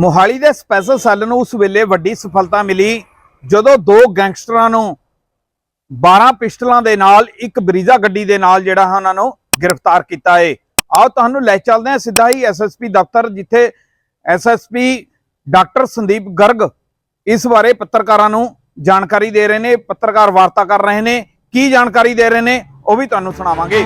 ਮੋਹਾਲੀ ਦੇ special cell ਨੂੰ ਉਸ ਵੇਲੇ ਵੱਡੀ ਸਫਲਤਾ ਮਿਲੀ, ਜਦੋਂ ਦੋ ਗੈਂਗਸਟਰਾਂ ਨੂੰ 12 ਪਿਸਟਲਾਂ ਦੇ ਨਾਲ, ਇੱਕ ਬਰੀਜ਼ਾ ਗੱਡੀ ਦੇ ਨਾਲ ਜਿਹੜਾ ਹੈ ਉਹਨਾਂ ਨੂੰ ਗ੍ਰਿਫਤਾਰ ਕੀਤਾ ਏ। ਆਓ ਤੁਹਾਨੂੰ ਲੈ ਚੱਲਦੇ ਹਾਂ ਸਿੱਧਾ ਹੀ ਐਸਐਸਪੀ ਦਫ਼ਤਰ, ਜਿੱਥੇ ਐਸਐਸਪੀ ਡਾਕਟਰ ਸੰਦੀਪ ਗਰਗ ਇਸ ਬਾਰੇ ਪੱਤਰਕਾਰਾਂ ਨੂੰ ਜਾਣਕਾਰੀ ਦੇ ਰਹੇ ਨੇ, ਪੱਤਰਕਾਰ ਵਾਰਤਾ ਕਰ ਰਹੇ ਨੇ। ਕੀ ਜਾਣਕਾਰੀ ਦੇ ਰਹੇ ਨੇ, ਉਹ ਵੀ ਤੁਹਾਨੂੰ ਸੁਣਾਵਾਂਗੇ।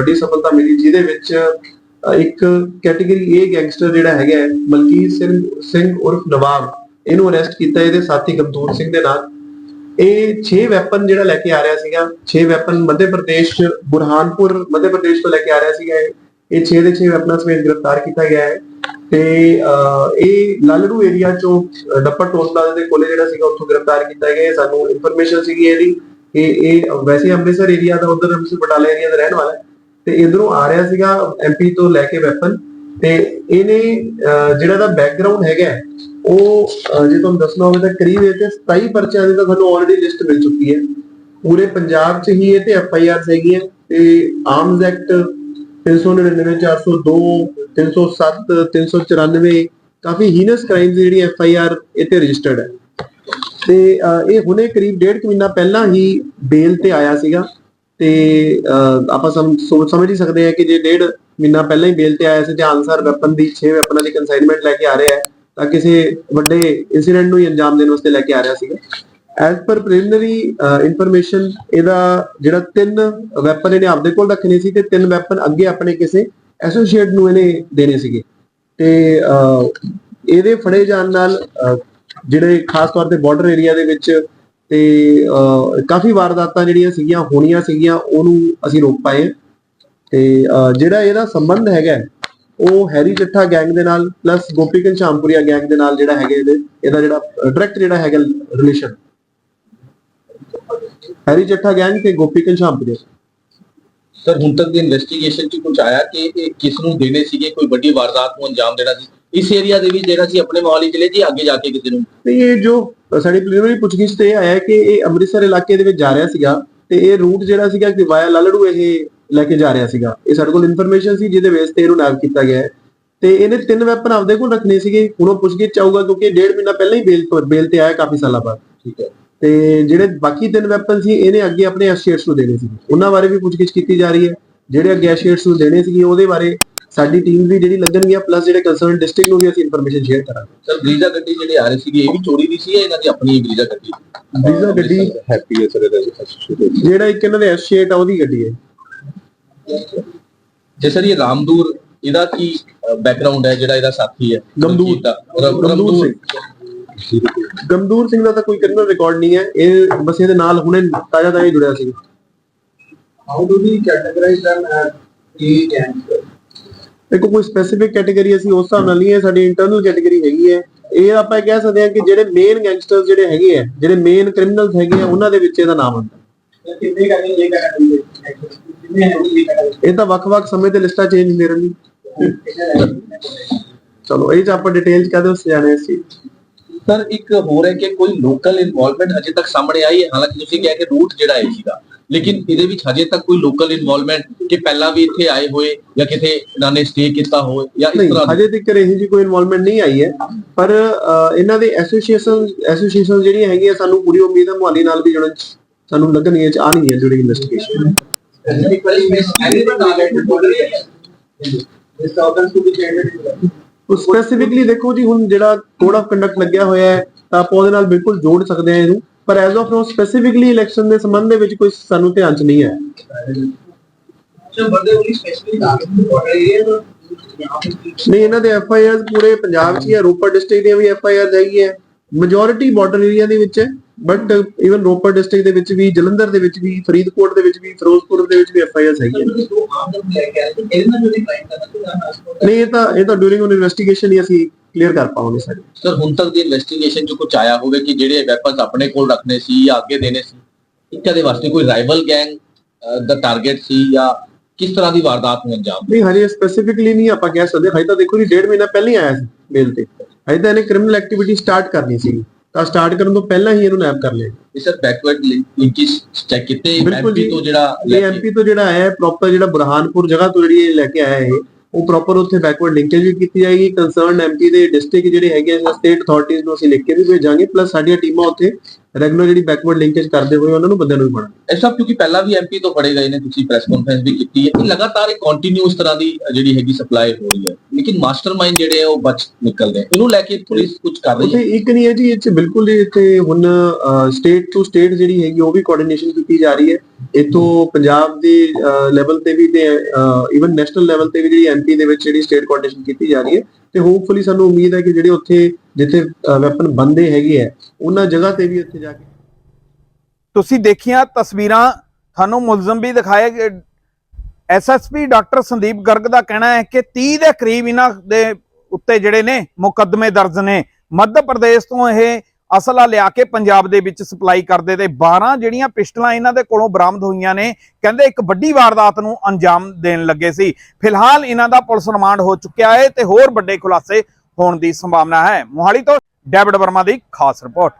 ਵੱਡੀ ਸਫਲਤਾ ਮਿਲੀ ਜਿਹਦੇ ਵਿੱਚ ਇੱਕ ਕੈਟਾਗਰੀ A ਗੈਂਗਸਟਰ ਜਿਹੜਾ ਹੈਗਾ ਹੈ, ਮਲਕੀਤ ਸਿੰਘ ਸਿੰਘ ਉਰਫ ਨਵਾਬ ਇਹਨੂੰ ਅਰੈਸਟ ਕੀਤਾ ਇਹਦੇ ਸਾਥੀ ਗਮਦੂਰ ਸਿੰਘ ਦੇ ਨਾਲ। ਇਹ 6 ਵੈਪਨ ਜਿਹੜਾ ਲੈ ਕੇ ਆ ਰਿਹਾ ਸੀਗਾ 6 ਵੈਪਨ ਮੱਧ ਪ੍ਰਦੇਸ਼ ਬੁਰਹਾਨਪੁਰ ਮੱਧ ਪ੍ਰਦੇਸ਼ ਤੋਂ ਲੈ ਕੇ ਆ ਰਿਹਾ ਸੀਗਾ ਇਹ। ਇਹ 6 ਦੇ 6 ਵੈਪਨਾਂ ਸਮੇਤ ਗ੍ਰਿਫਤਾਰ ਕੀਤਾ ਗਿਆ ਹੈ। ਤੇ ਇਹ ਲਾਲੜੂ ਏਰੀਆ ਚੋਂ ਡੱਪਰ ਟੋਲ ਪਲਾਜ਼ਾ ਦੇ ਕੋਲੇ ਜਿਹੜਾ ਸੀਗਾ ਉੱਥੋਂ ਗ੍ਰਿਫਤਾਰ ਕੀਤਾ ਗਿਆ ਸਾਨੂੰ ਇਨਫੋਰਮੇਸ਼ਨ ਸੀਗੀ ਇਹਦੀ ਕਿ ਇਹ ਵੈਸੇ ਅੰਮ੍ਰਿਤਸਰ ਏਰੀਆ ਦਾ ਉਧਰ ਅੰਮ੍ਰਿਤਸਰ ਬਟਾਲਾ ਏਰੀਆ ਦਾ ਰਹਿਣ ਵਾਲਾ ਹੈ। ਤੇ ਇਧਰੋਂ ਆ ਰਿਹਾ ਸੀਗਾ ਐਮਪੀ ਤੋਂ ਲੈ ਕੇ ਵੈਪਨ ਤੇ ਇਹਨੇ ਅਹ, ਜਿਹੜਾ ਦਾ ਬੈਕਗ੍ਰਾਉਂਡ ਹੈਗਾ ਹੈ, ਉਹ ਅਹ, ਜੇ ਤੁਹਾਨੂੰ ਦੱਸਣਾ ਹੋਵੇ ਤਾਂ ਕਰੀਬ ਇਹ ਤੇ 27 ਪਰਚਿਆਂ ਦੀ ਤਾਂ ਤੁਹਾਨੂੰ ਆਲਰੇਡੀ ਲਿਸਟ ਮਿਲ ਚੁੱਕੀ ਹੈ। ਪੂਰੇ ਪੰਜਾਬ 'ਚ ਹੀ ਇਹ ਤੇ ਐਫ ਆਈ ਆਰ ਹੈਗੀਆਂ ਤੇ ਆਰਮਸ ਐਕਟ 399 402 307 394 ਕਾਫੀ ਹੀਨਸ ਕ੍ਰਾਈਮਸ ਜਿਹੜੀ ਐਫ ਆਈ ਆਰ ਇਹ ਰਜਿਸਟਰਡ ਹੈ। ਤੇ ਇਹ ਹੁਣੇ ਕਰੀਬ ਡੇਢ ਕੁ ਮਹੀਨਾ ਪਹਿਲਾਂ ਹੀ ਬੇਲ ਤੇ ਆਇਆ ਸੀਗਾ। ਤੇ ਆਪਾਂ ਸਮ- ਸੋਚ ਸਮਝ ਹੀ ਸਕਦੇ ਹਾਂ ਕਿ ਜੇ ਡੇਢ ਮਹੀਨਾ ਪਹਿਲਾਂ ਹੀ ਬੇਲ ਤੇ ਆਇਆ ਸੀ ਤੇ ਅਨਸਰ ਵੈਪਨ ਦੀ 6 ਵੈਪਨਾਂ ਦੀ ਕਨਸਾਈਨਮੈਂਟ ਲੈ ਕੇ ਆ ਰਿਹਾ ਹੈ, ਤਾਂ ਕਿਸੇ ਵੱਡੇ ਇਨਸੀਡੈਂਟ ਨੂੰ ਅੰਜਾਮ ਦੇਣ ਵਾਸਤੇ ਲੈ ਕੇ ਆ ਰਿਹਾ ਸੀਗਾ। ਐਜ਼ ਪਰ ਪ੍ਰੀਲਿਮਿਨਰੀ ਇਨਫੋਰਮੇਸ਼ਨ ਇਹਦਾ ਜਿਹੜਾ ਤਿੰਨ ਵੈਪਨ ਇਹਨੇ ਆਪਦੇ ਕੋਲ ਰੱਖਣੇ ਸੀ ਤੇ ਤਿੰਨ ਵੈਪਨ ਅੱਗੇ ਆਪਣੇ ਕਿਸੇ ਐਸੋਸੀਏਟ ਨੂੰ ਇਹਨੇ ਦੇਣੇ ਸੀਗੇ। ਤੇ ਇਹਦੇ ਫੜੇ ਜਾਣ ਨਾਲ ਜਿਹੜੇ ਖਾਸ ਤੌਰ ਤੇ ਬਾਰਡਰ ਏਰੀਆ ਦੇ ਵਿੱਚ ਤੇ ਕਾਫੀ ਵਾਰਦਾਤਾਂ ਜਿਹੜੀਆਂ ਸੀਗੀਆਂ, ਹੋਣੀਆਂ ਸੀਗੀਆਂ, ਉਹਨੂੰ ਅਸੀਂ ਰੋਕ ਪਾਏ ਹਾਂ। ਤੇ ਜਿਹੜਾ ਇਹਦਾ ਸੰਬੰਧ ਹੈਗਾ ਉਹ ਹੈਰੀ ਜੱਠਾ ਗੈਂਗ ਦੇ ਨਾਲ ਪਲੱਸ ਗੋਪੀ ਘਨਸ਼ਾਮਪੁਰੀਆ ਗੈਂਗ ਦੇ ਨਾਲ ਜਿਹੜਾ ਹੈਗਾ ਇਹਦੇ, ਇਹਦਾ ਜਿਹੜਾ ਡਾਇਰੈਕਟ ਜਿਹੜਾ ਹੈਗਾ ਰਿਲੇਸ਼ਨ ਹੈਰੀ ਜੱਠਾ ਗੈਂਗ ਤੇ ਗੋਪੀ ਘਨਸ਼ਾਮਪੁਰੀਆ ਸਰ ਹੁਣ ਤੱਕ ਦੀ ਇਨਵੈਸਟੀਗੇਸ਼ਨ 'ਚ ਕੁਝ ਆਇਆ ਕਿ ਇਹ ਕਿਸ ਨੂੰ ਦੇਣੇ ਸੀਗੇ? ਕੋਈ ਵੱਡੀ ਵਾਰਦਾਤ ਨੂੰ ਅੰਜਾਮ ਦੇਣਾ ਸੀ? ਇਸ ਏਰੀਆ ਦੇ ਵਿੱਚ ਜਿਹੜਾ ਸੀ ਆਪਣੇ ਮੋਹਾਲੀ ਜ਼ਿਲ੍ਹੇ 'ਚ ਅੱਗੇ ਜਾ ਕੇ ਕਿਸੇ ਨੂੰ। ਤੇ ਇਹ ਜੋ ਸਾਡੀ ਪ੍ਰੀਲਿਮਿਨਰੀ ਪੁੱਛਗਿੱਛ ਤੇ ਇਹ ਆਇਆ ਕਿ ਇਹ ਅੰਮ੍ਰਿਤਸਰ ਇਲਾਕੇ ਦੇ ਵਿੱਚ ਜਾ ਰਿਹਾ ਸੀਗਾ ਤੇ ਇਹ ਰੂਟ ਜਿਹੜਾ ਸੀਗਾ ਕਿ ਵਾਇਆ ਲਾਲੜੂ ਇਹ ਲੈ ਕੇ ਜਾ ਰਿਹਾ ਸੀਗਾ। ਇਹ ਸਾਡੇ ਕੋਲ ਇਨਫੋਰਮੇਸ਼ਨ ਸੀ ਜਿਹਦੇ ਬੇਸ ਤੇ ਇਹਨੂੰ ਨੈਵ ਕੀਤਾ ਗਿਆ ਹੈ। ਤੇ ਇਹਨੇ ਤਿੰਨ ਵੈਪਨ ਆਪਦੇ ਕੋਲ ਰੱਖਣੇ ਸੀਗੇ। ਹੁਣ ਉਹ ਪੁੱਛਗਿੱਛ ਚਾਹੂਗਾ ਕਿਉਂਕਿ ਡੇਢ ਮਹੀਨਾ ਪਹਿਲਾਂ ਹੀ ਬੇਲ ਤੋਂ ਬੇਲ ਤੇ ਆਇਆ ਕਾਫੀ ਸਾਲਾਂ ਬਾਅਦ। ਠੀਕ ਹੈ। ਤੇ ਜਿਹੜੇ ਬਾਕੀ ਤਿੰਨ ਵੈਪਨ ਸੀ, ਇਹਨੇ ਅੱਗੇ ਆਪਣੇ ਐਸੋਸੀਏਟਸ ਨੂੰ ਦੇਣੇ ਸੀ। ਉਹਨਾਂ ਬਾਰੇ ਵੀ ਪੁੱਛਗਿੱਛ ਕੀਤੀ ਜਾ ਰਹੀ ਹੈ। ਜਿਹੜੇ ਅੱਗੇ ਐਸੋਸੀਏਟਸ ਨੂੰ ਦੇਣੇ ਸੀਗੇ, ਉਹਦੇ ਬਾਰੇ ਸਾਡੀ ਟੀਮ ਵੀ ਜਿਹੜੀ ਲੱਗਣਗੀਆਂ ਪਲੱਸ ਜਿਹੜੇ ਕੰਸਰਨ ਡਿਸਟ੍ਰਿਕਟ ਨੂੰ ਵੀ ਅਸੀਂ ਇਨਫੋਰਮੇਸ਼ਨ ਸ਼ੇਅਰ ਕਰਾਂਗੇ। ਸਰ ਬਰੀਜ਼ਾ ਗੱਡੀ ਜਿਹੜੇ ਆ ਰਹੇ ਸੀਗੇ ਇਹ ਵੀ ਚੋਰੀ ਦੀ ਸੀ ਜਾਂ ਇਹਨਾਂ ਦੀ ਆਪਣੀ ਬਰੀਜ਼ਾ ਗੱਡੀ? ਬਰੀਜ਼ਾ ਗੱਡੀ ਹੈਪੀ ਹੈ ਸਰ ਇਹਦਾ ਜਿਹੜਾ ਇੱਕ ਇਹਨਾਂ ਦੇ ਐਸੋਸੀਏਟ ਆ ਉਹਦੀ ਗੱਡੀ ਹੈ। ਜੇ ਸਰ ਇਹ ਰਾਮਦੂਰ ਇਹਦਾ ਕੀ ਬੈਕਗ੍ਰਾਉਂਡ ਹੈ ਜਿਹੜਾ ਇਹਦਾ ਸਾਥੀ ਹੈ? ਗਮਦੂਰ। ਰਣਜੀਤ ਦਾ। ਰ- ਗਮਦੂਰ ਸਿੰਘ। ਗਮਦੂਰ ਸਿੰਘ। ਦਾ ਤਾਂ ਕੋਈ ਕ੍ਰਿਮੀਨਲ ਰਿਕਾਰਡ ਨਹੀਂ ਹੈ। ਇਹ ਬਸ ਇਹਦੇ ਨਾਲ ਹੁਣੇ ਤਾਜ਼ਾ ਤਾਜ਼ਾ ਹੀ ਜੁੜਿਆ ਸੀ। How do we categorize them as a gangster? ਦੇਖੋ ਕੋਈ ਸਪੈਸੀਫਿਕ ਕੈਟਾਗਰੀ ਅਸੀਂ ਉਸ ਹਿਸਾਬ ਨਾਲ ਨਹੀਂ ਹੈ ਸਾਡੀ ਇੰਟਰਨਲ ਕੈਟਾਗਰੀ ਹੈਗੀ ਹੈ। ਇਹ ਆਪਾਂ ਕਹਿ ਸਕਦੇ ਹਾਂ ਕਿ ਜਿਹੜੇ ਮੇਨ ਗੈਂਗਸਟਰਸ ਜਿਹੜੇ ਹੈਗੇ ਆ ਜਿਹੜੇ ਮੇਨ ਕ੍ਰਿਮੀਨਲਸ ਹੈਗੇ ਆ ਉਹਨਾਂ ਦੇ ਵਿੱਚ ਇਹਦਾ ਨਾਮ ਆਉਂਦਾ ਕਿੰਨੇ ਕਰਨੀ ਇਹ ਕੈਟਾਗਰੀ ਇਹ ਤਾਂ ਵੱਖ-ਵੱਖ ਸਮੇਂ ਤੇ ਲਿਸਟਾਂ ਚੇਂਜ ਹੁੰਦੀਆਂ ਰਹਿੰਦੀਆਂ। ਚਲੋ ਇਹ ਚ ਆਪਾਂ ਡਿਟੇਲ ਚ ਕਹਦੇ ਉਸ ਜਾਣੇ ਸੀ ਸਰ ਇੱਕ ਹੋਰ ਹੈ ਕਿ ਕੋਈ ਲੋਕਲ ਇਨਵੋਲਵਮੈਂਟ ਅਜੇ ਤੱਕ ਸਾਹਮਣੇ ਆਈ ਹੈ? ਹਾਲਾਂਕਿ ਤੁਸੀਂ ਕਿਹਾ ਕਿ ਰੂਟ ਜਿਹੜਾ ਹੈ ਸੀਗਾ। ਲੇਕਿਨ ਇਹਦੇ ਵਿੱਚ ਹਜੇ ਤੱਕ ਕੋਈ ਲੋਕਲ ਇਨਵੋਲਵਮੈਂਟ ਕਿ ਪਹਿਲਾਂ ਵੀ ਇੱਥੇ ਆਏ ਹੋਏ ਜਾਂ ਕਿਤੇ ਇਹਨਾਂ ਨੇ ਸਟੇ ਕੀਤਾ ਹੋਵੇ ਜਾਂ ਇਸ ਤਰ੍ਹਾਂ ਹਜੇ ਤੱਕ ਇਹੋ ਜੀ ਕੋਈ ਇਨਵੋਲਵਮੈਂਟ ਨਹੀਂ ਆਈ ਹੈ ਪਰ ਇਹਨਾਂ ਦੇ ਐਸੋਸੀਏਸ਼ਨ ਐਸੋਸੀਏਸ਼ਨ ਜਿਹੜੀਆਂ ਹੈਗੀਆਂ ਸਾਨੂੰ ਪੂਰੀ ਉਮੀਦ ਹੈ ਮੁਹਾਲੀ ਨਾਲ ਵੀ ਜੁੜਨ ਸਾਨੂੰ ਲੱਗਣਗੀਆਂ ਚ ਆਣਗੀਆਂ ਜਿਹੜੀ investigation Specifically, Miss Anyone targeted border areas. This organs to be created. Specifically ਦੇਖੋ ਜੀ ਹੁਣ ਜਿਹੜਾ ਕੋਡ ਆਫ ਕੰਡਕਟ ਲੱਗਿਆ ਹੋਇਆ ਹੈ ਤਾਂ ਆਪਾਂ ਉਹਦੇ ਨਾਲ ਬਿਲਕੁਲ ਜੋੜ ਸਕਦੇ ਹਾਂ ਇਹਨੂੰ ਪਰ as of now specifically election ਦੇ ਸੰਬੰਧ ਦੇ ਵਿੱਚ ਕੋਈ ਸਾਨੂੰ ਧਿਆਨ 'ਚ ਨਹੀਂ ਹੈ। ਨਹੀਂ ਇਹਨਾਂ ਦੇ ਐਫ ਆਈ ਆਰ ਪੂਰੇ ਪੰਜਾਬ 'ਚ ਜਾਂ ਰੋਪੜ ਡਿਸਟ੍ਰਿਕਟ ਦੀਆਂ ਵੀ ਐਫ ਆਈ ਆਰ ਹੈਗੀ ਹੈ ਮੈਜੋਰਿਟੀ ਬਾਰਡਰ ਏਰੀਆ ਦੇ ਵਿੱਚ ਹੈ ਬਟ ਇਵਨ ਰੋਪੜ ਡਿਸਟ੍ਰਿਕਟ ਦੇ ਵਿੱਚ ਵੀ ਜਲੰਧਰ ਦੇ ਵਿੱਚ ਵੀ ਫਰੀਦਕੋਟ ਦੇ ਵਿੱਚ ਵੀ ਫਿਰੋਜ਼ਪੁਰ ਦੇ ਵਿੱਚ ਵੀ ਐਫ ਆਈ ਆਰ ਹੈਗੀ ਹੈ। ਨਹੀਂ ਇਹ ਤਾਂ ਇਹ ਤਾਂ ਡੂਰਿੰਗ ਇਨਵੈਸਟੀਗੇਸ਼ਨ ਹੀ ਅਸੀਂ ਕਲੀਅਰ ਕਰ ਪਾਵਾਂਗੇ ਸਾਰੇ। ਸਰ ਹੁਣ ਤੱਕ ਦੀ ਇਨਵੈਸਟੀਗੇਸ਼ਨ 'ਚ ਕੁਝ ਆਇਆ ਹੋਵੇ ਕਿ ਜਿਹੜੇ ਵੈਪਨਸ ਆਪਣੇ ਕੋਲ ਰੱਖਣੇ ਸੀ ਜਾਂ ਅੱਗੇ ਦੇਣੇ ਸੀ ਇੱਕ ਦੇ ਵਾਸਤੇ ਕੋਈ ਰਾਈਵਲ ਗੈਂਗ ਦਾ ਟਾਰਗੇਟ ਸੀ ਜਾਂ ਕਿਸ ਤਰ੍ਹਾਂ ਦੀ ਵਾਰਦਾਤ ਨੂੰ ਅੰਜਾਮ ਨਹੀਂ ਹਜੇ ਸਪੈਸੀਫਿਕਲੀ ਨਹੀਂ ਆਪਾਂ ਕਹਿ ਸਕਦੇ। ਹਜੇ ਤਾਂ ਦੇਖੋ ਜੀ ਡੇਢ ਮਹੀਨਾ ਪਹਿਲਾਂ ਹੀ ਆਇਆ ਸੀ ਮੇਲ ਤੇ। ਹਜੇ ਤਾਂ ਇਹਨੇ ਕ੍ਰਿਮੀਨਲ ਐਕਟੀਵਿਟੀ ਸਟਾਰਟ ਕਰਨੀ ਸੀ। ਤਾਂ ਸਟਾਰਟ ਕਰਨ ਤੋਂ ਪਹਿਲਾਂ ਹੀ ਇਹਨੂੰ ਨੈਪ ਕਰ ਲਿਆ। ਇਹ ਸਰ ਬੈਕਵਰਡ ਲਿੰਕੇਜ ਚੈੱਕ ਕੀਤੇ ਐਮਪੀ। ਤੋਂ ਜਿਹੜਾ ਇਹ ਐਮਪੀ ਤੋਂ ਜਿਹੜਾ ਆਇਆ ਹੈ ਪ੍ਰੋਪਰ ਜਿਹੜਾ ਬੁਰਹਾਨਪੁਰ ਜਗ੍ਹਾ ਤੋਂ ਜਿਹੜੀ ਇਹ ਲੈ ਕੇ ਆਇਆ ਹੈ ਇਹ, ਉਹ ਪ੍ਰੋਪਰ ਉੱਥੇ ਬੈਕਵਰਡ ਲਿੰਕੇਜ ਵੀ ਕੀਤੀ ਜਾਏਗੀ। ਕੰਸਰਨ ਐਮਪੀ ਦੇ ਡਿਸਟ੍ਰਿਕਟ ਜਿਹੜੇ ਹੈਗੇ ਆ ਸਟੇਟ ਅਥਾਰਟੀਜ਼ ਨੂੰ ਅਸੀਂ ਲਿਖ ਕੇ ਵੀ ਭੇਜਾਂਗੇ। ਪਲੱਸ ਸਾਡੀਆਂ ਟੀਮਾਂ ਉੱਥੇ ਰੈਗੂਲਰ ਜਿਹੜੀ ਬੈਕਵਰਡ ਲਿੰਕੇਜ ਕਰਦੇ ਹੋਏ ਉਹਨਾਂ ਨੂੰ ਬੰਦਿਆਂ ਨੂੰ ਵੀ ਫੜਨ ਇਹ ਸਭ ਕਿਉਂਕਿ ਪਹਿਲਾਂ ਵੀ ਐਮਪੀ ਤੋਂ ਫੜੇ ਗਏ ਨੇ ਤੁਸੀਂ ਪ੍ਰੈਸ ਕਾਨਫਰੰਸ ਵੀ ਕੀਤੀ ਹੈ। ਕਿ ਲਗਾਤਾਰ ਇੱਕ ਕੰਟੀਨਿਊਸ ਤਰ੍ਹਾਂ ਦੀ ਜਿਹੜੀ ਹੈਗੀ ਸਪਲਾਈ ਹੋ ਰਹੀ ਹੈ। ਲੇਕਿਨ ਮਾਸਟਰਮਾਈਂਡ ਜਿਹੜੇ ਆ ਉਹ ਬਚ ਨਿਕਲਦੇ ਆ ਇਹਨੂੰ ਲੈ ਕੇ ਪੁਲਿਸ ਕੁਝ ਕਰ ਰਹੀ ਹੈ। ਇੱਕ ਨਹੀਂ ਹੈ ਜੀ ਇਹ 'ਚ ਬਿਲਕੁਲ ਇੱਥੇ ਹੁਣ ਸਟੇਟ ਟੂ ਸਟੇਟ ਜਿਹੜੀ ਹੈਗੀ ਉਹ ਵੀ ਕੋਆਰਡੀਨੇਸ਼ਨ ਕੀਤੀ ਜਾ ਰਹੀ ਹੈ। ਇਤੋਂ ਪੰਜਾਬ ਦੀ ਲੈਵਲ ਤੇ ਵੀ ਤੇ ਇਵਨ ਨੈਸ਼ਨਲ ਲੈਵਲ ਤੇ ਵੀ ਜਿਹੜੀ ਐਮਪੀ ਦੇ ਵਿੱਚ ਜਿਹੜੀ ਸਟੇਟ ਕੋਆਰਡੀਨੇਸ਼ਨ ਕੀਤੀ ਜਾ ਰਹੀ ਹੈ ਤੇ ਹੋਪਫੁਲੀ ਸਾਨੂੰ ਉਮੀਦ ਹੈ ਕਿ ਜਿਹੜੇ ਉੱਥੇ, ਜਿੱਥੇ ਵੈਪਨ ਬੰਦੇ ਹੈਗੇ ਆ ਉਹਨਾਂ ਜਗ੍ਹਾ ਤੇ ਵੀ ਉੱਥੇ ਜਾ ਕੇ ਤੁਸੀਂ ਦੇਖੀਆਂ ਤਸਵੀਰਾਂ, ਤੁਹਾਨੂੰ ਮੁਲਜ਼ਮ ਵੀ ਦਿਖਾਏ ਐਸਐਸਪੀ ਡਾਕਟਰ ਸੰਦੀਪ ਗਰਗ ਦਾ ਕਹਿਣਾ ਹੈ ਕਿ 30 ਦੇ ਕਰੀਬ ਇਹਨਾਂ ਦੇ ਉੱਤੇ ਜਿਹੜੇ ਨੇ ਮੁਕੱਦਮੇ ਦਰਜ ਨੇ। ਮੱਧ ਪ੍ਰਦੇਸ਼ ਤੋਂ ਇਹ ਅਸਲਾ ਲਿਆ ਕੇ ਪੰਜਾਬ ਦੇ ਵਿੱਚ ਸਪਲਾਈ ਕਰਦੇ ਤੇ 12 ਜਿਹੜੀਆਂ ਪਿਸਟਲਾਂ ਇਹਨਾਂ ਦੇ ਕੋਲੋਂ ਬਰਾਮਦ ਹੋਈਆਂ ਨੇ, ਕਹਿੰਦੇ ਇੱਕ ਵੱਡੀ ਵਾਰਦਾਤ ਨੂੰ ਅੰਜਾਮ ਦੇਣ ਲੱਗੇ ਸੀ। ਫਿਲਹਾਲ ਇਹਨਾਂ ਦਾ ਪੁਲਿਸ ਰਿਮਾਂਡ ਹੋ ਚੁੱਕਿਆ ਹੈ ਤੇ ਹੋਰ ਵੱਡੇ ਖੁਲਾਸੇ ਹੋਣ ਦੀ ਸੰਭਾਵਨਾ ਹੈ। ਮੋਹਾਲੀ ਤੋਂ ਡੈਵਿਡ ਵਰਮਾ ਦੀ ਖਾਸ ਰਿਪੋਰਟ।